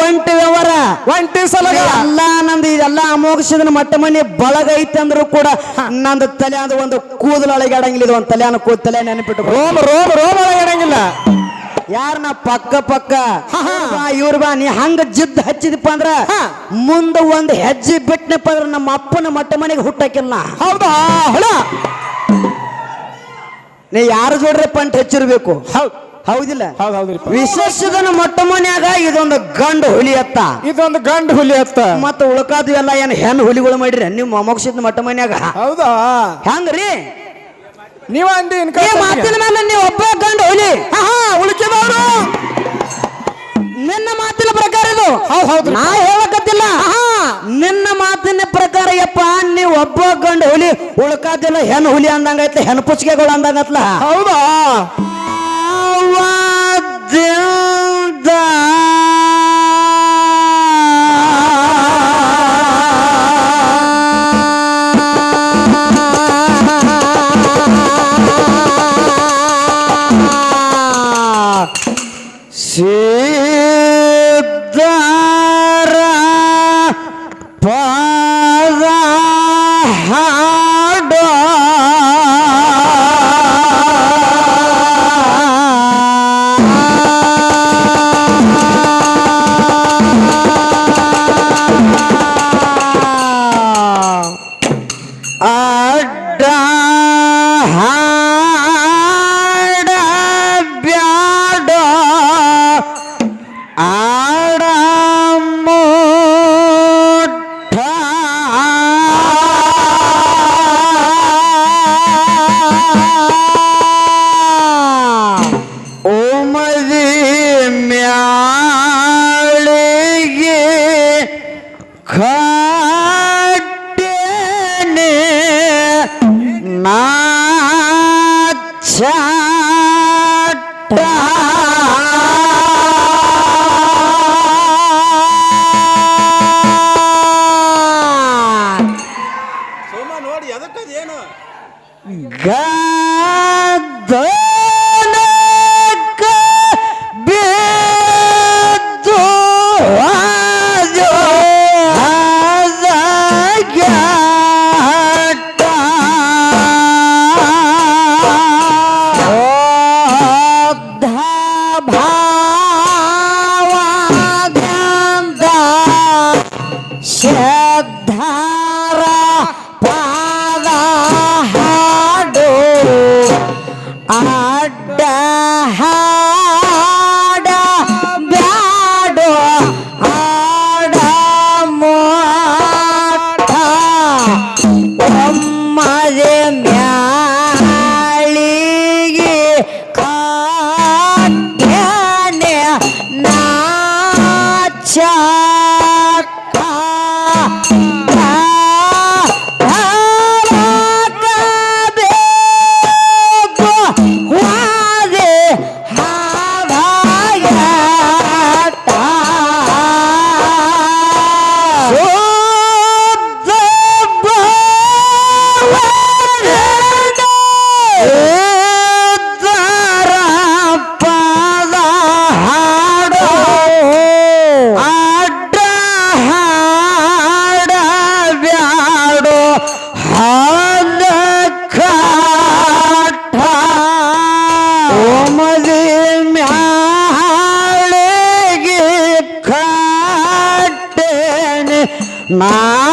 ಒಂಟಿ ವ್ಯವಹಾರ ಒಂಟಿ ಸಲಗ ಎಲ್ಲ ನಂದು ಇದೆಲ್ಲ ಅಮೋಘಸಿದ ಮಟ್ಟ ಮನೆ ಬಳಗ ಐತೆ ಅಂದ್ರು ಕೂಡ ನಂದು ತಲೆ ಅದು ಒಂದು ಕೂದಲು ಅಳಗಾಡಂಗಿಲ್ಲ. ಇದು ಒಂದು ತಲೆನ ಕೂದ ತಲೆ ನೆನಪಿಟ್ಟು ರೋಮ ರೋಮ ರೋಮ ಒಳಗಡಂಗಿಲ್ಲ ಯಾರನ್ನ ಪಕ್ಕ ಪಕ್ಕ ಇವ್ರ್ ಬಾ ಇವ್ರ ಬಾ ನೀ ಹಂಗ ಜಿದ್ ಹಚ್ಚಿದಪ್ಪ ಅಂದ್ರ ಮುಂದ ಒಂದ್ ಹೆಜ್ಜೆ ಬಿಟ್ನಪ್ಪ ಅಂದ್ರ ನಮ್ಮ ಅಪ್ಪನ ಮಟ್ಟ ಮನೆಗೆ ಹುಟ್ಟಾಕಿಲ್ಲ ಹೌದಾ? ಹೊಳ. ನೀ ಯಾರ ಜೋಡ್ರಿ ಪಂಟ್ ಹೆಚ್ಚಿರ್ಬೇಕು? ಹೌದ್. ಹೌದಿಲ್ಲ? ಹೌದ್ ಹೌದ್ರಿ. ವಿಶೇಷದನ ಮೊಟ್ಟ ಮನ್ಯಾಗ ಇದೊಂದು ಗಂಡು ಹುಲಿ ಅತ್ತ. ಇದೊಂದು ಗಂಡು ಹುಲಿ ಅತ್ತ. ಮತ್ತೆ ಉಳ್ಕಾದು ಎಲ್ಲ ಏನ್ ಹೆಣ್ಣು ಹುಲಿಗಳು ಮಾಡಿರಿ? ನೀವು ಮೊಮೋಕ್ಷದ ಮೊಟ್ಟ ಮನ್ಯಾಗ? ಹೌದಾ? ಹೆಂಗ್ರಿ? ನೀವ ಅಂದಿ ಈ ಮಾತಿನ ಮೇಲೆ ನೀವು ಒಬ್ಬ ಗಂಡು ಹುಲಿ. ಉಳಿಕೆದವರು. ನಿನ್ನ ಮಾತಿನ ಪ್ರಕಾರ ಇದು. ಹೌದ್ ಹೌದು ನಾ ಹೇಳಕತ್ತಿಲ್ಲ. ನಿನ್ನ ಮಾತಿನ ಪ್ರಕಾರ ಯಪ್ಪ ನೀವು ಒಬ್ಬ ಗಂಡು ಹುಲಿ. ಉಳ್ಕಾದಿಲ್ಲ ಹೆಣ್ಣು ಹುಲಿ ಅಂದಂಗೈತ್ಲ ಹೆಣ್ಣು ಪುಚ್ಕೆಗಳು ಅಂದಂಗತ್ಲ. ಹೌದಾ? Deus da ಅಡ್ಡ God. ಕಟ್ಟೆನೆ ನಾಚಾಟ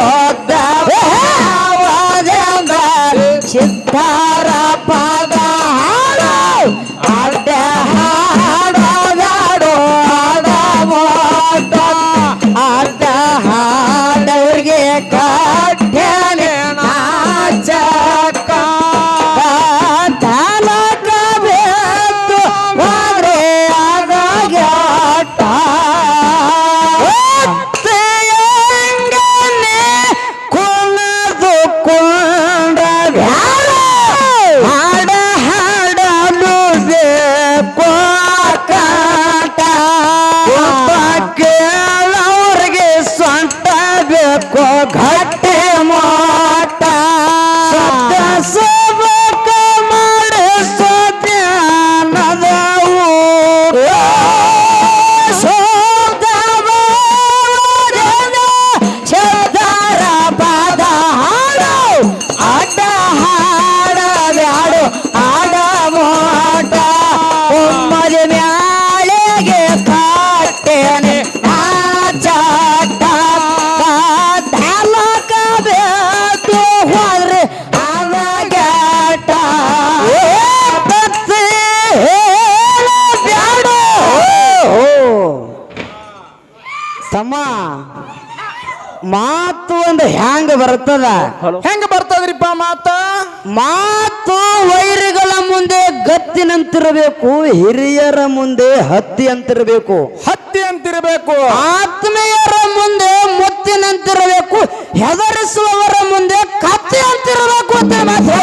ಹೋದ ಸಿದ್ಧ ಹೆಂಗ ಬರ್ತದ್ರಿಪ್ಪ ಮಾತ? ಮಾತು ವೈರಿಗಳ ಮುಂದೆ ಗತ್ತಿನಂತಿರಬೇಕು ಹಿರಿಯರ ಮುಂದೆ ಹತ್ತಿ ಅಂತಿರಬೇಕು ಹತ್ತಿ ಅಂತಿರಬೇಕು ಆತ್ಮೀಯರ ಮುಂದೆ ಮುತ್ತಿನಂತಿರಬೇಕು ಹೆದರಿಸುವವರ ಮುಂದೆ ಕತ್ತಿ ಅಂತಿರಬೇಕು ಅಂತ ಮಾತು.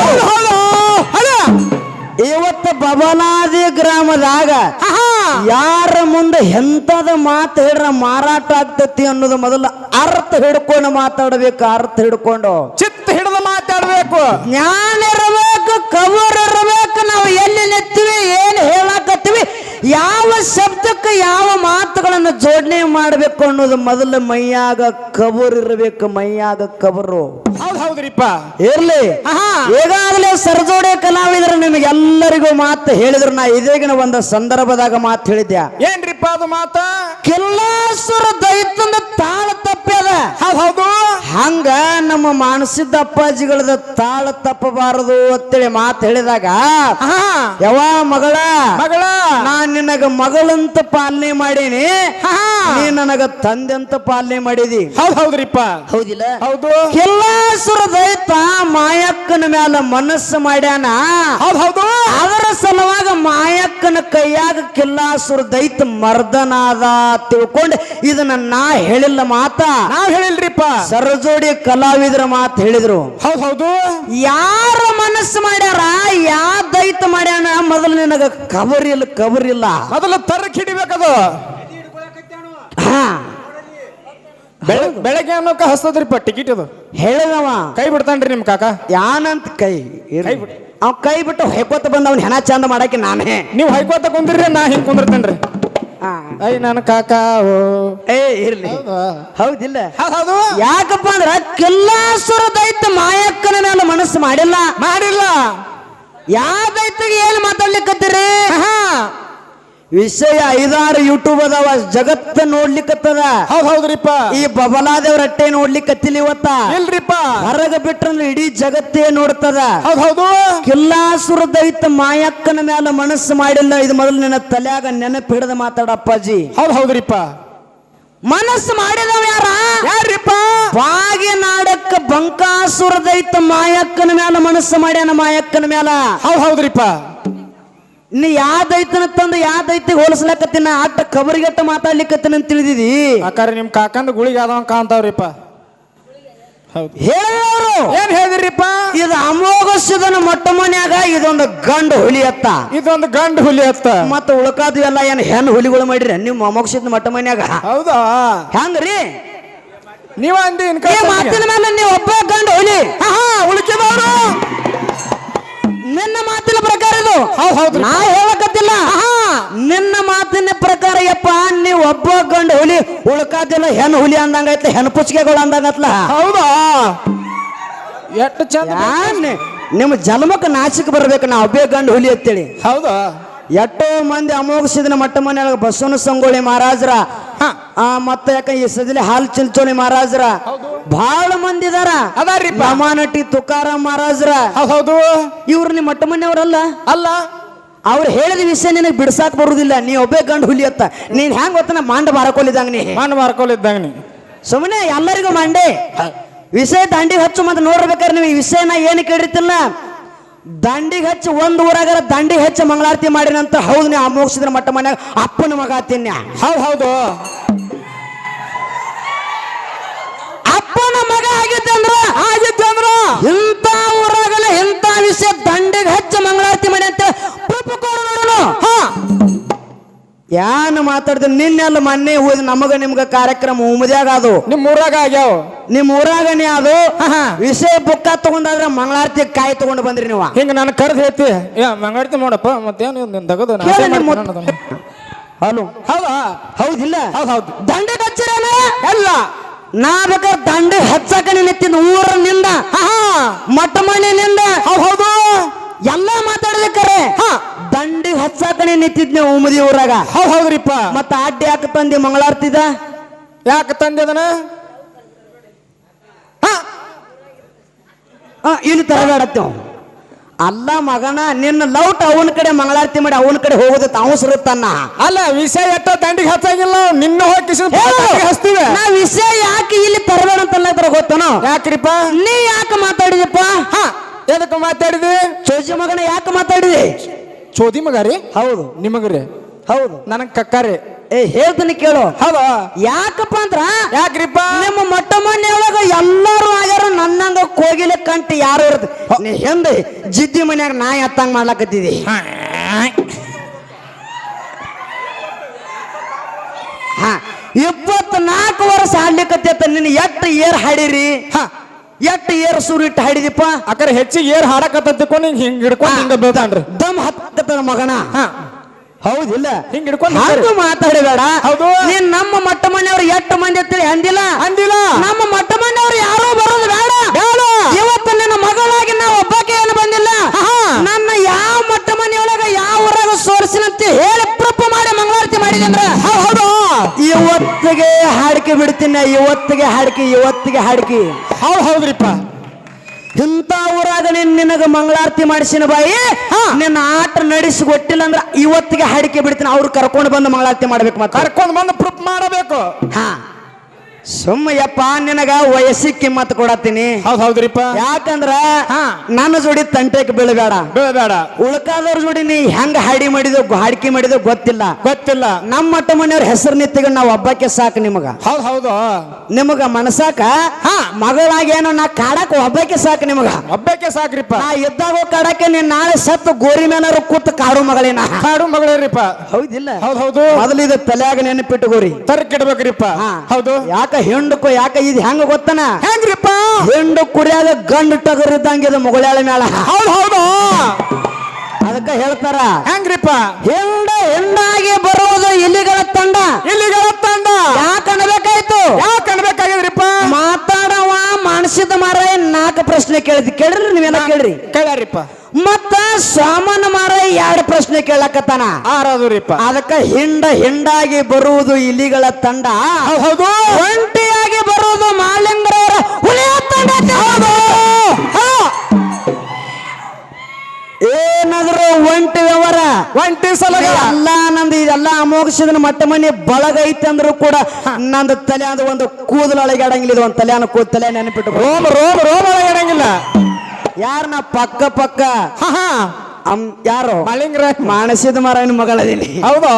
ಇವತ್ತು ಬಬನಾದಿ ಗ್ರಾಮದಾಗ ಯಾರ ಮುಂದೆ ಎಂತದ ಮಾತು ಹೇಳ್ರ ಮಾರಾಟ ಆಗ್ತತಿ ಅನ್ನೋದು ಮೊದಲು ಅರ್ಥ ಹಿಡ್ಕೊಂಡು ಮಾತಾಡ್ಬೇಕು ಅರ್ಥ ಹಿಡ್ಕೊಂಡು. ಚಿತ್ತ ಹಿಡಿದು ಮಾತಾಡ್ಬೇಕು. ಜ್ಞಾನ ಇರಬೇಕು ಕವರ್ ಇರಬೇಕು ನಾವು ಎಲ್ಲಿ ನಿಂತೀವಿ ಏನು ಹೇಳಕತ್ತೀವಿ ಯಾವ ಶಬ್ದಕ್ಕೆ ಯಾವ ಮಾತುಗಳನ್ನು ಜೋಡಣೆ ಮಾಡಬೇಕು ಅನ್ನೋದು ಮೊದಲು ಮೈಯಾಗ ಕಬರ್ ಇರಬೇಕು ಮೈಯಾಗ ಕಬರು. ಹೌದು ಹೌದ್ರಿಪ್ಪ. ಇರ್ಲಿ. ಈಗಾಗಲೇ ಸರಜೋಡೆ ಕಲಾವಿದರು ನಿಮಗೆಲ್ಲರಿಗೂ ಮಾತು ಹೇಳಿದ್ರು. ನಾ ಇದೀಗಿನ ಒಂದು ಸಂದರ್ಭದಾಗ ಮಾತು ಹೇಳಿದ್ದೆ ಏನ್ರಿಪ್ಪ ಅದು ಮಾತ? ಕಿಲ್ಲಾಸುರ ದೈತಂದ ತಾಳ ತಪ್ಪದ ಹೌದ್ ಹೌದು. ಹಂಗ ನಮ್ಮ ಮಾನಸಿದ್ದ ಅಪ್ಪಾಜಿಗಳದ ತಾಳ ತಪ್ಪಬಾರದು ಅಂತೇಳಿ ಮಾತು ಹೇಳಿದಾಗ ಹಾ ಯಾವ ಮಗಳ ಮಗಳ. ನಾನ್ ನಿನಗ ಮಗಳಂತ ಪಾಲನೆ ಮಾಡೀನಿ. ನೀ ನನಗ ತಂದೆ ಅಂತ ಪಾಲನೆ ಮಾಡಿದಿ. ಹೌದ್ ಹೌದ್ರಿಪ್ಪ. ಹೌದಿಲ್ಲ? ಹೌದು. ಕಿಲ್ಲಾಸುರ ದೈತ ಮಾಯಕ್ಕನ ಮ್ಯಾಲ ಮನಸ್ಸು ಮಾಡ್ಯಾನ. ಹೌದ್ ಹೌದು. ಅದರ ಸಲುವಾಗ ಮಾಯಕ್ಕನ ಕೈಯಾಗ ಕಿಲ್ಲಾಸುರ ದೈತ ಮರ್ದನಾದ ತಿಳ್ಕೊಂಡು. ಇದನ್ನ ನಾ ಹೇಳಿಲ್ಲ ಮಾತ. ನಾವ್ ಹೇಳಿಲ್ರಿಪ್ಪ. ಸರಜೋಡಿ ಕಲಾವಿದರ ಮಾತು ಹೇಳಿದ್ರು. ಹೌದ್ ಹೌದು. ಯಾರ ಮನಸ್ಸು ಮಾಡ್ಯಾರ ಯಾ ದೈತ ಮಾಡ್ಯಾನ ಮೊದಲು ನಿನಗ ಕವರ್ ಇಲ್ಲ ಕವರ್ ಇಲ್ಲ ಮೊದಲು ತರಕ್ ಹಿಡಿಬೇಕದು. ಹಾ. ಬೆಳ ಬೆಳಗ್ಗೆ ಅನ್ನೋಕ ಹಸ್ತದ್ರಿಪ್ಪ ಟಿಕೆಟ್ ಅದು. ಹೇಳದವ. ಕೈ ಬಿಡ್ತಾನ್ರಿ ನಿಮ್ ಕಾಕ. ಯಾನಂತ ಕೈ. ಅವ್ ಕೈ ಬಿಟ್ಟು ಹೊಯ್ಕೋತ ಬಂದವನ್ ಹೆಣ ಚಂದ ಮಾಡಕ್ಕೆ ನಾನೇ. ನೀವು ಹೈಕೋತ ಕುಂದ್ರಿ ನಾ ಹಿಂಗ್ ಕುಂದಿರ್ತೇನ್ರಿ. ಐ ನನ್ನ ಕಾಕ ಓ ಏ ಇರ್ಲಿ. ಹೌದಿಲ್ಲ. ಹೌದ್ ಹೌದು. ಯಾಕಪ್ಪ ಅಂದ್ರ ಕಿಲ್ಲಾಸುರ ದೈತ ಮಾಯಕ್ಕನ ನಾನು ಮನಸ್ಸು ಮಾಡಿಲ್ಲ. ಮಾಡಿಲ್ಲ. ಯಾವ ದೈತಿಗೆ ಏನ್ ಮಾತಾಡ್ಲಿಕ್ಕತ್ತೀರಿ ವಿಷಯ ಐದಾರು ಯೂಟ್ಯೂಬ್ ಅದಾವ ಜಗತ್ತ ನೋಡ್ಲಿಕ್ಕತ್ತದ ಹೌದ್ ಹೌದ್ರಿಪ್ಪ ಈ ಬಬಲಾದೇವ್ರ ಅಟ್ಟೆ ನೋಡ್ಲಿಕ್ಕತ್ತಿಲ್ಲ ಇವತ್ತ. ಇಲ್ರಿಪ್ಪ. ಹೊರಗ ಬಿಟ್ರಂದ್ರೆ ಇಡೀ ಜಗತ್ತೇ ನೋಡ್ತದ. ಹೌದ್ ಹೌದು ಕಿಲ್ಲಾಸುರ ದೈತ ಮಾಯಕ್ಕನ ಮೇಲೆ ಮನಸ್ಸು ಮಾಡಿಲ್ಲ. ಇದು ಮೊದಲು ನನ್ನ ತಲ್ಯಾಗ ನೆನಪು ಹಿಡಿದ ಮಾತಾಡ ಅಪ್ಪಾಜಿ. ಹೌದ್ ಹೌದ್ರಿಪ್ಪ ಮನಸ್ಸು ಮಾಡಿದವ ಯಾರ? ಯಾರಿಪ್ಪ ಬಾಗಿ ನಾಡಕ್ಕ ಬಂಕಾಸುರ ದೈತ ಮಾಯಕ್ಕನ ಮೇಲೆ ಮನಸ್ಸು ಮಾಡ್ಯಾನ ಮಾಯಕ್ಕನ ಮ್ಯಾಲ. ಹೌದ್ ಹೌದ್ರಿಪ್ಪ ನೀ ಯಾ ದೈತನ ತಂದು ಯಾ ದೈತಿಗೆ ಹೋಲಿಸ್ಲಕತ್ತಿನ? ಅಟ್ಟ ಕಬರಿಗಟ್ಟ ಮಾತಾಡ್ಲಿಕ್ಕತ್ತಿನ ಅಂತ ತಿಳಿದಿದಿ? ಆಕಾರ ನಿಮ್ ಕಾಕಂದ ಗುಳಿಗೆ ಆದವ ಕಾಣ್ತಾವ್ರಿಪ್ಪ. ಹೌದು. ಹೇಳಿದವರು ಏನ್ ಹೇಳಿದ್ರಿಪ್ಪ? ಇದು ಅಮೋಘಸಿದನ ಮೊಟ್ಟ ಮನ್ಯಾಗ ಇದೊಂದು ಗಂಡು ಹುಲಿ ಅತ್ತ. ಇದೊಂದು ಗಂಡು ಹುಲಿ ಅತ್ತ. ಮತ್ತೆ ಉಳ್ಕಾದು ಎಲ್ಲ ಏನು ಹೆಣ್ಣು ಹುಲಿಗಳು ಮಾಡಿರಿ? ನಿಮ್ಮ ಅಮೋಘಸಿದ ಮೊಟ್ಟ ಮನ್ಯಾಗ. ಹೌದಾ? ಹೆಂಗ್ರಿ? ನೀವ ಅಂದಿ ಈ ಮಾತಿನ ಮೇಲೆ ನೀವು ಒಬ್ಬ ಗಂಡು ಹುಲಿ. ಉಳಿಕೆದವರು. ನಿನ್ನ ಮಾತಿನ ಪ್ರಕಾರ ಇದು. ಹೌದು ನಾ ಹೇಳಕತ್ತಿಲ್ಲ. ನಿನ್ನ ಮಾತಿನ ಪ್ರಕಾರ ಯಪ್ಪ ನೀವು ಒಬ್ಬ ಗಂಡು ಹುಲಿ ಉಳ್ಕಾದಿಲ್ಲ ಹೆಣ್ಣು ಹುಲಿ ಅಂದಂಗೈತ್ಲ ಹೆಣ್ಣು ಪುಚ್ಕೆಗಳು ಅಂದಂಗತ್ಲ? ಹೌದಾ? ಎಷ್ಟು ಚಂದ ನಿಮ್ಮ ಜನ್ಮಕ್ಕೆ ನಾಚಿಕೆ ಬರ್ಬೇಕು ನಾ ಒಬ್ಬೇ ಗಂಡು ಹುಲಿ ಅಂತೇಳಿ. ಹೌದಾ? ಎಷ್ಟೋ ಮಂದಿ ಅಮೋಘಿಸಿದ ಮಟ್ಟ ಮನೆಯೊಳಗ ಬಸವನ ಸಂಗೊಳ್ಳಿ ಮಹಾರಾಜರ ಮತ್ತೆ ಯಾಕ ಈ ಸದಿಲಿ ಹಾಲ್ ಚಿಲ್ಚೋಣಿ ಮಹಾರಾಜರ? ಬಹಳ ಮಂದಿ ಇದಾರ. ಅದಾರಿ ನಮಾನಟಿ ತುಕಾರ ಮಹಾರಾಜರ. ಹೌದು ಇವ್ರು ನಿಮ್ಮ ಮಟ್ಟ ಮನೆಯವರಲ್ಲ? ಅಲ್ಲ. ಅವ್ರು ಹೇಳಿದ ವಿಷಯ ನಿನಗೆ ಬಿಡ್ಸಾಕ್ ಬರುದಿಲ್ಲ. ನೀ ಒಬ್ಬೇ ಗಂಡು ಹುಲಿ ಅತ್ತ ನೀನ್ ಹೆಂಗ್ ಗೊತ್ತನ ಮಾಂಡ ಮಾರಕೊಲಿದಂಗ ನೀ. ಮಾಂಡ ಮಾರ್ಕೊಳಿದ್ದಂಗ ನೀ. ಸುಮ್ಮನೆ ಎಲ್ಲರಿಗೂ ಮಂಡೆ. ವಿಷಯ ದಾಂಡಿ ಹಚ್ಚು ಮತ್ತೆ ನೋಡ್ಬೇಕಾದ್ರೆ ನೀವು ಈ ವಿಷಯನ ಏನು ಕೇಳಿರ್ತಿಲ್ಲ. ದಂಡಿಗೆ ಹಚ್ಚಿ ಒಂದು ಊರಾಗರ ದಂಡಿಗೆ ಹಚ್ಚಿ ಮಂಗಳಾರತಿ ಮಾಡಿನಂತ ಹೌದು ನೀ ಮೋಕ್ಷಿದ್ರ ಮಟ್ಟ ಮನ್ಯಾಗ ಅಪ್ಪನ ಮಗ ತಿನ್ಯ ಹೌದ್ ಹೌದು. ಅಪ್ಪನ ಮಗ ಆಗಿದ್ದಂದ್ರ? ಆಗಿದ್ದಂದ್ರ ಇಂಥ ಊರಾಗಲ್ಲ ಮಾತಾಡ್ತೀನಿ ನಿನ್ನೆಲ್ಲ ಮೊನ್ನೆ ಹೋದ್ ನಮಗ ನಿಮ್ಗ ಕಾರ್ಯಕ್ರಮ ಉಮದ್ಯಾಗ ಅದು ನಿಮ್ ಊರಾಗ ಆಗ್ಯಾವ? ನಿಮ್ ಊರಾಗನೇ ಅದು ವಿಷಯ ಬುಕ್ಕ ತಗೊಂಡಾದ್ರೆ ಮಂಗಳಾರತಿ ಕಾಯಿ ತಗೊಂಡು ಬಂದ್ರಿ ನೀವು. ಹಿಂಗ ನಾನು ಕರ್ದು ಹೇಳ್ತಿ. ಯಾ ಮಂಗಾಡ್ತಿ ನೋಡಪ್ಪ ಮತ್ತೇನು ನಿನ್ ತಗದು ನಾನ್ ಕೇಳಿ ನಿಮ್ಮ ಹಲೋ. ಹೌದಾ? ಹೌದಿಲ್ಲ. ಹೌದ್ ಹೌದು. ದಂಡೆ ಎಲ್ಲ. ನಾ ಬೇಕಾದ್ರೆ ದಂಡೆ ಹಚ್ಚಕ ನಿಂತಿನ ಊರಿನಿಂದ? ಮಟ್ಟ ಮಣ್ಣಿನಿಂದ ನಿಂದ ಹೌದು ಎಲ್ಲ ಮಾತಾಡಲಿಕ್ಕರೆ ದಂಡಿ ಹಚ್ಚಾಕಣೆ ನಿಂತಿದ್ನೆ ಉಮದಿ ಊರಾಗ. ಹೌದ್ ಹೌದ್ರಿಪ್ಪ. ಮತ್ತ ಅಡ್ಡಿ ಯಾಕೆ ತಂದಿ ಮಂಗಳಾರ್ತಿದ? ಯಾಕೆ ತಂದೆದನ? ಇಲ್ಲಿ ತರಬೇಡತ್ತೇವ್ ಅಲ್ಲ ಮಗನ ನಿನ್ನ ಲೌಟ್ ಅವನ ಕಡೆ ಮಂಗಳಾರತಿ ಮಾಡಿ ಅವನ ಕಡೆ ಹೋಗೋದು ಅವಸರುತ್ತನ್ನ ಅಲ್ಲ ವಿಷಯ ಎಟ್ಟ ದಂಡಿಗೆ ಹಚ್ಚಾಗಿಲ್ಲ ನಿನ್ನ ಹೋಗಿ ಹಚ್ತೀವಿ ನಾ ವಿಷಯ ಯಾಕೆ ಇಲ್ಲಿ ತರಬೇಡ ಅಂತ ಗೊತ್ತನೋ? ಯಾಕ್ರಿಪ್ಪ? ನೀ ಯಾಕೆ ಮಾತಾಡಿದಪ್ಪ ಹಾ ಎದಕ್ಕೆ ಮಾತಾಡಿದಿ? ಚೋಜಿ ಮಗನ ಯಾಕೆ ಮಾತಾಡಿದಿ? ಚೋದಿ ಮಗ ರೀ ಹೌದು. ನಿಮಗ್ರಿ? ಹೌದು. ನನಗ್ ಕಕ್ಕಾರಿ. ಏ ಹೇಳ್ತೀನಿ ಕೇಳು. ಹೌದಾ? ಯಾಕಪ್ಪ ಅಂದ್ರ ಯಾಕ್ರಿಪ್ಪ? ನಿಮ್ಮ ಮೊಟ್ಟ ಮನೆಯೊಳಗ ಎಲ್ಲಾರು ಆಗ್ಯಾರ ನನ್ನಂಗ ಕೋಗಿಲೆ ಕಂಟಿ ಯಾರು ಇರದು? ನೀ ಹಿಂದೆ? ಜಿದ್ದಿ ಮನ್ಯಾಗ ನಾ ಎತ್ತಂಗ್ ಮಾಡ್ಲಾಕತ್ತಿದಿ. ಹಾ. ಇಪ್ಪತ್ನಾಲ್ಕು ವರ್ಷ ಹಾಡ್ಲಿಕ್ಕತ್ತೈತ ನಿನ್ನ ಎಟ್ಟು ಏರ್ ಹಾಡಿರಿ? ಹಾ. ಎಟ್ಟು ಏರ್ ಸುರು ಇಟ್ಟು ಹಾಡಿದಿಪ್ಪ? ಅಕರೆ ಹೆಚ್ಚಿಗೆ ಏರ್ ಹಾಡಕತ್ತಿಕೊಂಡು ಹಿಂಗ್ ಹಿಂಗ್ ಹಿಡ್ಕೊಂಡು ಹಿಂಗ ಬೀಳ್ತಾನ್ರಿ. ದಮ್ ಹತ್ತದ ಮಗನ. ಹೌದಿಲ್ಲ ಹಿಂಗ್ ಹಿಡ್ಕೊಂಡು ಹಾಡು ಮಾತಾಡಬೇಡ. ಹೌದು. ನೀನ್ ನಮ್ಮ ಮೊಟ್ಟ ಮನೆಯವ್ರು ಎಷ್ಟು ಮಂದಿ ಅಂತೇಳಿ ಅಂದಿಲ್ಲ. ಅಂದಿಲ್ಲ. ನಮ್ಮ ಮೊಟ್ಟ ಮನೆಯವ್ರು ಯಾರು ಬರೋದು ಬೇಡ. ಬೇಡ. ಇವತ್ತು ನಿನ್ನ ಮಗಳಾಗಿ ನಾ ಒಬ್ಬಕ್ಕೆ ಏನು ಬಂದಿಲ್ಲ. ನನ್ನ ಯಾವ ಮೊಟ್ಟ ಮನೆಯೊಳಗ ಯಾವ ಊರಾಗ ಸೋರ್ಸಿನಂತೆ? ಇವತ್ತಿಗೆ ಹಾಡಿಕೆ ಬಿಡ್ತೀನಿ ಇವತ್ತಿಗೆ ಹಾಡಿಕೆ ಇವತ್ತಿಗೆ ಹಾಡಿಕೆ. ಹೌದು ಹೌದ್ರಿಪ್ಪ. ಇಂಥ ಊರಾಗ ನೀನ್ ನಿನಗ ಮಂಗಳಾರತಿ ಮಾಡಿಸಿನ ಬಾಯಿ ನಿನ್ನ ಆಟ ನಡೆಸಿ ಗೊತ್ತಿಲ್ಲ ಅಂದ್ರೆ ಇವತ್ತಿಗೆ ಹಾಡಿಕೆ ಬಿಡ್ತೀನಿ ಅವ್ರು ಕರ್ಕೊಂಡು ಬಂದು ಮಂಗಳಾರತಿ ಮಾಡ್ಬೇಕು ಮತ್ತೆ. ಕರ್ಕೊಂಡು ಬಂದು ಪ್ರೂಫ್ ಮಾಡಬೇಕು. ಹಾ. ಸುಮ್ಮಯ್ಯಪ್ಪ ನಿನಗ ವಯಸ್ಸಿಗೆ ಕಿಮ್ಮತ್ ಕೊಡತ್ತೀನಿ. ಹೌದ್ ಹೌದ್ರಿಪ್ಪ. ಯಾಕಂದ್ರ ಹಾ. ನನ್ನ ಜೋಡಿ ತಂಟೆಕ್ ಬೀಳಬೇಡ. ಬೀಳಬೇಡ. ಉಳ್ಕಾದವ್ರ ಜೋಡಿ ನೀ ಹೆಂಗ ಹಾಡಿ ಮಾಡಿದ ಹಾಡಿಕೆ ಮಾಡಿದ ಗೊತ್ತಿಲ್ಲ. ಗೊತ್ತಿಲ್ಲ. ನಮ್ಮ ಮಟ್ಟ ಮನೆಯವ್ರ ಹೆಸರು ನಿತ್ತಿಗೆ ನಾವು ಒಬ್ಬಕ್ಕೆ ಸಾಕು ನಿಮಗ. ಹೌದ್ ಹೌದು. ನಿಮಗ ಮನಸಾಕ ಹಾ. ಮಗಳಾಗಿ ಏನೋ ನಾ ಕಾಡಕ್ ಒಬ್ಬಕ್ಕೆ ಸಾಕು ನಿಮಗ. ಒಬ್ಬಕ್ಕೆ ಸಾಕ್ರಿಪ್ಪ. ನಾ ಇದ್ದಾಗ ಕಾಡಕ್ಕೆ ನೀನ್ ನಾಳೆ ಸತ್ತು ಗೋರಿ ಮೇನಾರು ಕೂತ್ ಕಾಡು ಮಗಳೇನ. ಕಾಡು ಮಗಳೇರಿಪ್ಪ. ಹೌದಿಲ್ಲ. ಹೌದ್ ಹೌದು. ಮೊದಲಿದ ತಲೆಯಾಗ ನೆನಪಿಟ್ಟು ಗೋರಿ ತರಕಿಡ್ಬೇಕ್ರಿಪ್ಪ. ಹೌದು. ಯಾಕ ಹೆಂಡಕ್ಕೂ ಯಾಕ ಇದು ಹೆಂಗ ಗೊತ್ತನ? ಹೆಂಗ್ರಿಪ್ಪ? ಹೆಂಡು ಕುರಿಯಾಗ ಗಂಡು ಟಗರ್ ಇದ್ದಂಗೆ ಮುಗಳಾಳ ಮೇಳ ಹೌದು ಹೌದು. ಅದಕ್ಕ ಹೇಳ್ತಾರ ಹೆಂಗ್ರಿಪ್ಪ? ಹೆಂಡ ಹೆಂಡಾಗಿ ಬರುವುದು ಇಲಿಗಳ ತಂಡ. ಇಲ್ಲಿಗಳ ತಂಡ. ಯಾಕನ್ಬೇಕಾಯ್ತು ಯಾಕನ್ಬೇಕು ಮಾನಸಿದ ಮಾರಾಯ ನಾಲ್ಕು ಪ್ರಶ್ನೆ ಕೇಳಿದ್ ಕೇಳ್ರಿ ನೀವೇನ ಕೇಳ್ರಿ. ಕೇಳ್ಯಾರಿಪ್ಪ. ಮತ್ತ ಸಾಮಾನ ಮಾರಾಯ ಎರಡು ಪ್ರಶ್ನೆ ಕೇಳಕತ್ತಾನ. ಆರಾದ್ರಿಪ್ಪ ಅದಕ್ಕ ಹಿಂಡ ಹಿಂಡಾಗಿ ಬರುವುದು ಇಲಿಗಳ ತಂಡ. ಹೌದ್. ಒಂಟಿಯಾಗಿ ಬರುವುದು ಮಾಲಿಂಗರವರ ಮತ್ತೆ ಮಟ್ಟ ಮನೆ ಬಳಗ ಐತೆ ಅಂದ್ರೂ ಕೂಡ ನಂದು ತಲೆ ಅದು ಒಂದು ಕೂದಲು ಅಳಗಾಡಂಗಿಲ್ಲ ಇದು ಒಂದು ತಲ್ಯಾನ ಕೂದ ತಲೆ ನೆನಪಿಟ್ಟು ರೋಮ್ ರೋಮ್ ರೋಮ್ ಅಳಗಾಡಂಗಿಲ್ಲ. ಯಾರನ್ನ ಪಕ್ಕ ಪಕ್ಕ? ಯಾರು? ಮಳಿಂಗ್ರ ಮಾನಸಿದ ಮಾರನ ಮಗಳದೀನಿ. ಹೌದು?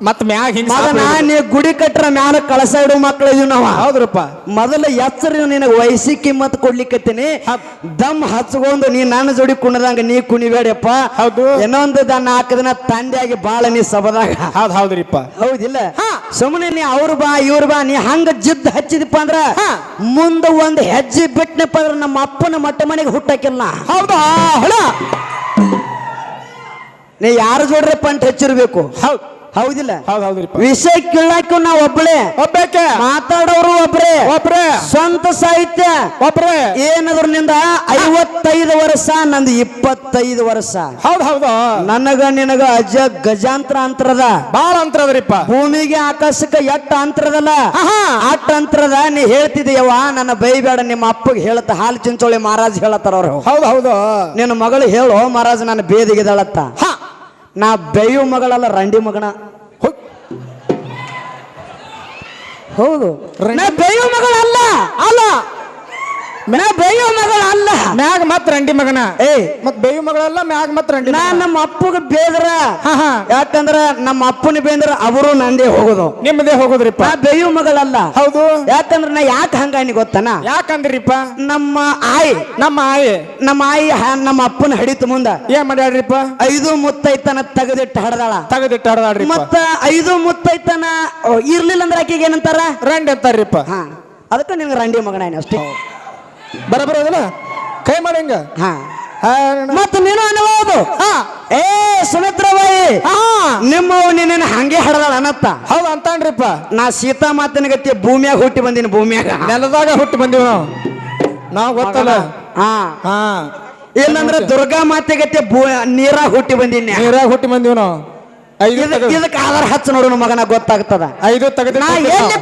ಮತ್ ಮ್ಯಾಗ ಹಿಂಗ್ ಮಗನ ನೀ ಗುಡಿ ಕಟ್ಟರ ಮ್ಯಾಲ ಕಳಸ ಇಡು ಮಕ್ಕಳು ಇದೀವಿ ನಾವ. ಹೌದ್ರಪ್ಪ. ಮೊದಲ ಎಚ್ಚರ ನಿನಗೆ ವಯಸ್ಸಿ ಕಿಮ್ಮತ್ ಕೊಡ್ಲಿಕ್ಕತ್ತೀನಿ ದಮ್ ಹಚ್ಕೊಂಡು ನೀ ನನ್ನ ಜೋಡಿ ಕುಣದಂಗ ನೀ ಕುಣಿಬೇಡಪ್ಪ. ಹೌದು. ಇನ್ನೊಂದು ದ ನಾಲ್ಕು ದಿನ ತಂದೆಯಾಗಿ ಬಾಳ ನೀ ಸಬದಾಗ ಹೌದ್ ಹೌದ್ರಿಪ್ಪ. ಹೌದಿಲ್ಲ? ಸುಮ್ಮನೆ ನೀ ಅವ್ರ ಬಾ ಇವ್ರ ಬಾ ನೀ ಹಂಗ ಜಿದ್ದ ಹಚ್ಚಿದಪ್ಪ ಅಂದ್ರ ಮುಂದ ಒಂದ್ ಹೆಜ್ಜೆ ಬಿಟ್ನಪ್ಪ ಅಂದ್ರ ನಮ್ಮ ಅಪ್ಪನ ಮಟ್ಟ ಮನೆಗೆ ಹುಟ್ಟಕಿಲ್ಲ ಹೌದಾ? ಹೊಳ ನೀ ಯಾರ ಜೋಡ್ರೆ ಪಂಟ್ ಹೆಚ್ಚಿರ್ಬೇಕು? ಹೌದ್. ಹೌದಿಲ್ಲ? ಹೌದ್ ಹೌದ್ರಿ ವಿಷಯ ಕೇಳಾಕ ನಾ ಒಬ್ಳೆ. ಒಬ್ಬಕ್ಕೆ ಮಾತಾಡೋರು ಒಬ್ರೇ. ಒಬ್ರೆ. ಸ್ವಂತ ಸಾಹಿತ್ಯ. ಒಬ್ರೆ. ಏನದ್ರ ನಿಂದ ಐವತ್ತೈದು ವರ್ಷ ನಂದು ಇಪ್ಪತ್ತೈದು ವರ್ಷ. ಹೌದ್ ಹೌದು. ನನಗ ನಿನಗ ಅಜ ಗಜಾಂತರ ಅಂತರದ. ಬಾಳ ಅಂತರದ್ರಿಪ್ಪ. ಭೂಮಿಗೆ ಆಕಾಶಕ್ಕೆ ಎಟ್ಟ ಅಂತರದಲ್ಲ. ಅಟ್ಟ ಅಂತರದ ನೀ ಹೇಳ್ತಿದೀಯವ್ವ ನನ್ನ ಬೈಬೇಡ ನಿಮ್ಮ ಅಪ್ಪಗೆ ಹೇಳತ್ತ ಹಾಲು ಚಿಂಚೋಳಿ ಮಹಾರಾಜ್ ಹೇಳತ್ತಾರ ಅವ್ರು. ಹೌದ್ ಹೌದು. ನಿನ್ನ ಮಗಳು ಹೇಳು ಮಹಾರಾಜ್ ನನ್ನ ಬೇದಿಗೆದಳತ್ತ ಹಾ. ನಾ ಬೇಯು ಮಗಳಲ್ಲ ರಂಡಿ ಮಗನ. ಹೌದು. ನಾ ಬೇಯು ಮಗಳಲ್ಲ. ಅಲ್ಲ. ನಾ ಬೇಯು ಮಗಳಲ್ಲ ಮ್ಯಾಗ ಮತ್ ರಂಡಿ ಮಗನ. ಏ. ಮತ್ ಬೇಯು ಮಗಳಲ್ಲ ಮ್ಯಾಗ ಮತ್ ರಂಡಿ ನಾ ನಮ್ಮ ಅಪ್ಪಗ ಬೇದ್ರ. ಯಾಕಂದ್ರ ನಮ್ಮ ಅಪ್ಪನ ಬೇಂದ್ರ ಅವರು ನಂದೇ ಹೋಗುದು. ನಿಮ್ಮದೇ ಹೋಗುದ್ರಿಪ್ಪ. ನಾ ಬೇಯು ಮಗಳಲ್ಲ. ಹೌದು. ಯಾಕಂದ್ರ ನಾ ಯಾಕೆ ಹಂಗಾನಿ ಗೊತ್ತನ ಯಾಕಂದ್ರಿಪ್ಪ? ನಮ್ಮ ಆಯಿ. ನಮ್ಮ ಆಯಿ. ನಮ್ಮ ಆಯಿ ನಮ್ಮ ಅಪ್ಪನ ಹಡಿತು ಮುಂದ. ಏನ್ ಮಾಡ್ಯಾಡ್ರಿಪ್ಪ ಐದು ಮುತ್ತೈತನ ತೆಗೆದಿಟ್ಟು ಹಡದಾಳ. ತೆಗೆದಿಟ್ಟು ಹಡದಾಳ್ರಿ ಮತ್ತ ಐದು ಮುತ್ತೈತನ ಇರ್ಲಿಲ್ಲ ಅಂದ್ರೆ ಆಕೆಗೆ ಏನಂತಾರ? ರಂಡಿ ಅಂತಾರ್ರಿಪ್ಪ. ಹಾ. ಅದಕ್ಕೆ ನಿನ್ಗೆ ರಂಡಿ ಮಗನ ಅಷ್ಟೇ? ಬರಬರ ಅದಲ್ಲ ಕೈ ಮಾಡಿ ಹಂಗ? ಹಾ. ಮತ್ತ ನೀನು ಅನ್ಬೋದು. ಹಾ. ಏ ಸುಮಿತ್ರಬಾಯಿ ಹಾ. ನಿಮ್ಮ ನಿನ್ನ ಹಂಗೆ ಹಡದಾಳ ಅನ್ನತ್ತ. ಹೌದು ಅಂತಾನ್ರಿಪ್ಪ. ನಾ ಸೀತಾ ಮಾತಿನ ಗತಿ ಭೂಮಿಯಾಗ ಹುಟ್ಟಿ ಬಂದಿನಿ ಭೂಮಿಯಾಗ. ನೆಲದಾಗ ಹುಟ್ಟಿ ಬಂದೀವಿ ನಾವು. ನಾವು ಗೊತ್ತಲ್ಲ? ಹಾ. ಹಾ. ಇಲ್ಲಂದ್ರ ದುರ್ಗಾ ಮಾತೆ ಗತಿ ನೀರ ನೀರಾಗ ಹುಟ್ಟಿ ಬಂದಿನಿ. ನೀರಾಗ ಹುಟ್ಟಿ ಬಂದೀವಿ ನಾವು. ಐದು ಇದಕ್ಕೆ ಆಧಾರ ಹಚ್ಚ ನೋಡು ಮಗನ ಗೊತ್ತಾಗ್ತದ. ಐದು ತೆಗೆದು ನಾ ಎಲ್ಲಿ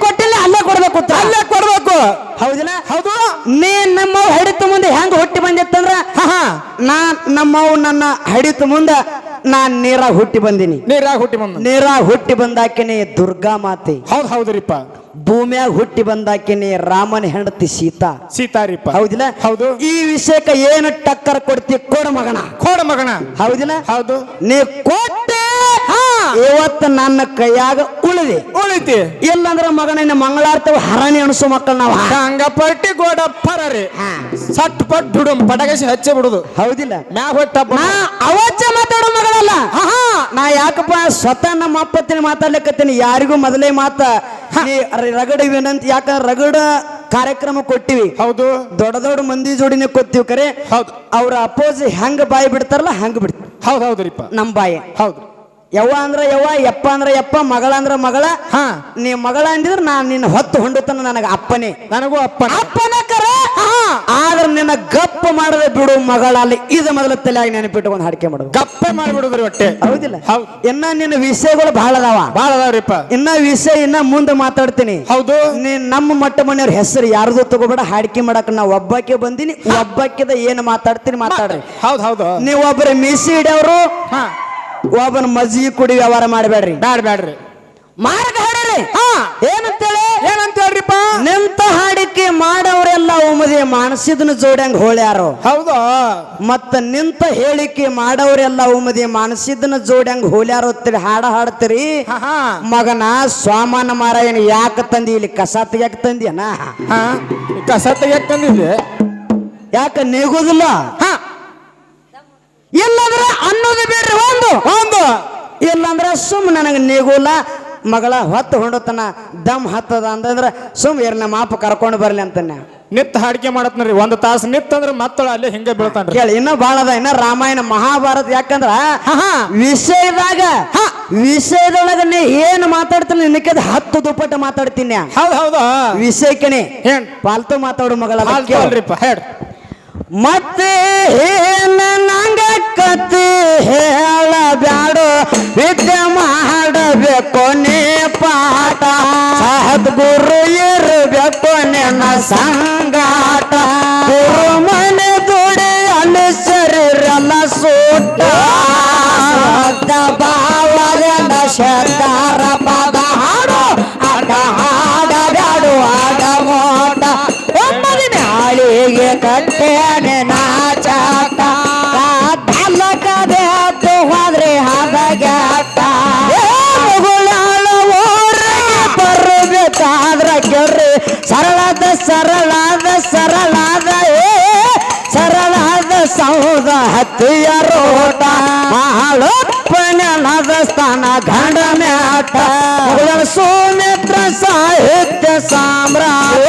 ಅಲ್ಲೇ ಕೊಡ್ಬೇಕು ಉತ್ತರ. ಅಲ್ಲೇ ಕೊಡ್ಬೇಕು. ಹೌದಿಲ್ಲ? ಹೌದು. ನೀ ನಮ್ಮ ಹಡಿತ ಮುಂದೆ ಹೆಂಗ ಹುಟ್ಟಿ ಬಂದಿತ್ತಂದ್ರ? ಹಾ, ಹಾ. ನಾ ನಮ್ಮವ್ ನನ್ನ ಹಡಿತ ಮುಂದ ನಾನ್ ನೀರಾಗ ಹುಟ್ಟಿ ಬಂದಿನಿ. ನೀರಾಗ ಹುಟ್ಟಿ ಬಂದ. ನೀರಾಗ ಹುಟ್ಟಿ ಬಂದಾಕಿನಿ ದುರ್ಗಾ ಮಾತೆ. ಹೌದ್ ಹೌದ್ರಿಪ್ಪ. ಭೂಮಿಯಾಗ ಹುಟ್ಟಿ ಬಂದಾಕಿನಿ ರಾಮನ ಹೆಂಡತಿ ಸೀತಾ. ಸೀತಾರಿಪ್ಪ. ಹೌದಿಲ್ಲ? ಹೌದು. ಈ ವಿಷಯಕ್ಕೆ ಏನು ಟಕ್ಕರ್ ಕೊಡ್ತಿ ಕೊಡ ಮಗನ. ಕೋಡ ಮಗನ. ಹೌದಿಲ್ಲ? ಹೌದು. ನೀ ಕೊಟ್ಟೆ ಇವತ್ತು ನನ್ನ ಕೈಯಾಗ ಉಳಿದೆ. ಉಳಿತಿ. ಇಲ್ಲಂದ್ರ ಮಗನ ಮಂಗಳಾರ್ತವ ಹರಣಿ ಅಣಸು ಮಕ್ಕಳು ನಾವು. ಗಂಗಪಟ್ಟಿ ಗೋಡ ಪರರಿ ಸಟ್ ಪಟ್ ಬಿಡು ಪಟಗಸಿ ಹಚ್ಚೆ ಬಿಡುದು. ಹೌದಿಲ್ಲ. ನಾ ಹೊಟ್ಟಪ್ಪ ಅವಚ್ಚ ಮಾತಾಡೋ ಮಗಳಲ್ಲ. ನಾ ಯಾಕಪ್ಪ ಸ್ವತಃ ನಮ್ಮ ಅಪ್ಪತ್ತಿನ ಮಾತಾಡ್ಲಿಕ್ಕತ್ತೀನಿ ಯಾರಿಗೂ ಮೊದಲೇ ಮಾತ. ರಗಡ ವಿನಂತ ಯಾಕ ರಗಡ ಕಾರ್ಯಕ್ರಮ ಕೊಟ್ಟಿವಿ. ಹೌದು. ದೊಡ್ಡ ದೊಡ್ಡ ಮಂದಿ ಜೋಡಿನೇ ಕೊತ್ತೀವಿ ಕರೆ. ಹೌದು. ಅವ್ರ ಅಪೋಸ್ ಹೆಂಗ್ ಬಾಯಿ ಬಿಡ್ತಾರಲ್ಲ ಹಂಗ ಬಿಡ್ತೀವಿ. ಹೌದು ಹೌದ್ರಿಪ್ಪ ನಮ್ ಬಾಯಿ. ಹೌದು. ಯವ್ವ ಅಂದ್ರ ಯವ್ವ ಯಪ್ಪ ಅಂದ್ರ ಯಪ್ಪ ಮಗಳ ಅಂದ್ರೆ ಮಗಳ. ಹಾ. ನೀ ಮಗಳ ಅಂದಿದ್ರ ನಾನ್ ನಿನ್ನ ಹೊತ್ತು ಹೊಂಡುತ್ತಾನ ನನಗ ಅಪ್ಪನೇ. ನನಗೂ ಅಪ್ಪನ. ಅಪ್ಪನ ಕರೆ? ಆದ್ರೆ ನಿನ್ನ ಗಪ್ಪ ಮಾಡದೆ ಬಿಡು ಮಗಳ ಅಲ್ಲಿ ಇದು ಮೊದಲ ತಲೆಯಾಗಿ ನೆನಪಿಟ್ಟುಕೊಂಡು ಹಾಡಿಕೆ ಮಾಡೋದು. ಗಪ್ಪ ಮಾಡ್ಬಿಡುದ್ರಿ ಹೊಟ್ಟೆ. ಹೌದಿಲ್ಲ. ಹೌದ್. ಇನ್ನ ನಿನ್ನ ವಿಷಯಗಳು ಬಹಳ ಅದಾವ. ಬಾಳ ಅದಾವ್ರಿಪ್ಪ. ಇನ್ನ ವಿಷಯ ಇನ್ನ ಮುಂದೆ ಮಾತಾಡ್ತೀನಿ. ಹೌದು. ನೀ ನಮ್ಮ ಮಟ್ಟ ಮನೆಯವ್ರ ಹೆಸರು ಯಾರ್ದು ತಗೋಬೇಡ ಹಾಡಿಕೆ ಮಾಡಕ್ ನಾ ಒಬ್ಬಕ್ಕೆ ಬಂದಿನಿ. ಒಬ್ಬಕ್ಕಿದ ಏನು ಮಾತಾಡ್ತೀನಿ ಮಾತಾಡ್ರಿ. ಹೌದ್ ಹೌದು. ನೀವು ಒಬ್ಬರ ಮಿಸಿ ಹಿಡಿಯವರು? ಹಾ. ಒಬ್ಬನ ಮಜ್ಜಿ ಕುಡಿ ವ್ಯವಹಾರ ಮಾಡಬೇಡ್ರಿ. ಬ್ಯಾಡ ಬ್ಯಾಡ್ರಿ. ಮಾರ್ಗ ಹಾಡ್ರಿ ಏನಂತೇಳಿ? ಏನಂತ ಹೇಳ್ರಿಪ್ಪ? ನಿಂತ ಹಾಡಿಕೆ ಮಾಡವರೆಲ್ಲ ಒಮ್ಮದಿ ಮಾನಸಿದನ ಜೋಡ್ಯಂಗ್ ಹೋಳ್ಯಾರು ಹೌದು? ಮತ್ತ ನಿಂತ ಹೇಳಿಕೆ ಮಾಡವರೆಲ್ಲ ಒಮ್ಮದಿ ಮಾನಸಿದನ ಜೋಡ್ಯಂಗ್ ಹೋಳ್ಯಾರು ಅಂತೇಳಿ ಹಾಡ ಹಾಡ್ತೀರಿ? ಹಾ ಹಾ. ಮಗನ ಸ್ವಾಮಾನ ಮಾರಾಯಣ ಯಾಕ ತಂದಿ ಇಲ್ಲಿ? ಕಸ ತೆಗ್ಯಾಕ ತಂದಿಯನ? ಹಾ. ಕಸ ತೆಗಿಯಕ್ ತಂದಿದ್ದೆ. ಯಾಕ ನೀಗುದಿಲ್ಲ? ಹಾ. ಇಲ್ಲಂದ್ರ ಅನ್ನೋದು ಬೇಡ್ರಿ ಒಂದು. ಒಂದು. ಇಲ್ಲಂದ್ರ ಸುಮ್ ನನಗೆ ನೀಗುಲ್ಲ ಮಗಳ ಹೊತ್ತು ಹೊಂಡತನ ದಮ್ ಹತ್ತದ ಅಂತಂದ್ರೆ ಸುಮ್ ಇರ್ ನಮ್ಮ ಅಪ್ಪ ಕರ್ಕೊಂಡು ಬರ್ಲಿ ಅಂತಾನೆ ನಿತ್ ಹಾಡಿಕೆ ಮಾಡತ್ನರಿ ಒಂದು ತಾಸು ನಿತ್ ಅಂದ್ರೆ ಮತ್ತಳ ಅಲ್ಲಿ ಹಿಂಗೆ ಬೀಳ್ತಾನ ಕೇಳಿ ಇನ್ನ ಬಾಳ ಅದ ಇನ್ನ ರಾಮಾಯಣ ಮಹಾಭಾರತ ಯಾಕಂದ್ರ ವಿಷಯದಾಗ ವಿಷಯದೊಳಗ ನೀ ಏನ್ ಮಾತಾಡ್ತೀನಿ ನಿನಕ್ಕೆ ಹತ್ತು ದುಪ್ಪಟ್ಟ ಮಾತಾಡ್ತೀನಿ ಹೌದು ಹೌದು. ವಿಷಯಕ್ಕೆ ಏನು? ಪಾಲ್ತು ಮಾತಾಡು ಮಗಳ ಮತ್ತೆ ಏನ ನಂಗ ಕತ್ತಿ ಹೇಳ ಬ್ಯಾಡು ವಿದ್ಯೆ ಮಾಡಬೇಕು ನೀ ಪಾಠ. ಸದ್ಗುರು ಇರಬೇಕು ನಿನ್ನ ಸಂಗಾಟ. ಗುರು ಮನೆ ದುಡಿ ಅಲ್ಲಿ ಶರೀರಲ್ಲ ಸೂಟ. ಸೌದ ಹತ್ತಿಯ ರೋಟ ಮಹಾಳಪ್ಪನದ ಸ್ಥಾನ ಗಂಡ ಮ್ಯಾಟ ಮಗಳ ಸೋಮಿತ್ರ ಸಾಹಿತ್ಯ ಸಾಮ್ರಾಟ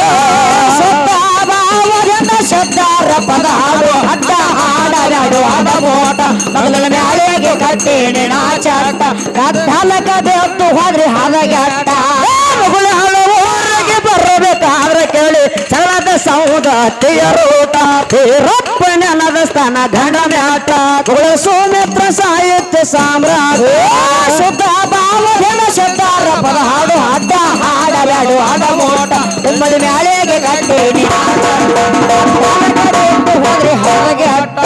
ಸುತ್ತಾಭಾವದಿಂದ ಶಬ್ದಾರ ಪದ ಹಾಡು ಅಡ್ಡ ಹಾಡಾಡು ಅಡ ಮೋಟ ಮಗಳ ಮ್ಯಾಳೆಗೆ ಕಟ್ಟೇನೆ ನಾಚಾಟ ಕತ್ತಲಕ ದೇತ್ತು ಹೋದ್ರಿ ಹಾದಾಗೆ ಅಡ್ಡ ಮಗಳು ಹಾಳು ಊರಿಗೆ ಬರಬೇಕಾದ್ರೆ ಕೇಳಿ ಸರಳದ ಸೌದ ತೀರೋಟ ರಪ್ಪನದ ಸ್ಥಾನ ಗಂಡ ಮ್ಯಾಟ ಕುಳ ಸೋಮಿತ್ರ ಸಾಹಿತ್ಯ ಸಾಮ್ರಾಟ. ಶುದ್ಧ ಭಾವನ ಶಬ್ದಾರ ಪದ ಹಾಡು ಅಡ್ಡ ಹಾಡಬ್ಯಾಡು ಅಡ ಮೋಟ ಉಮ್ಮಡಿ ಮ್ಯಾಳೆಗೆ ಕಟ್ಟೇನಿ ಹೋದ್ರೆ ಹಾಗೆ ಅಡ್ಡ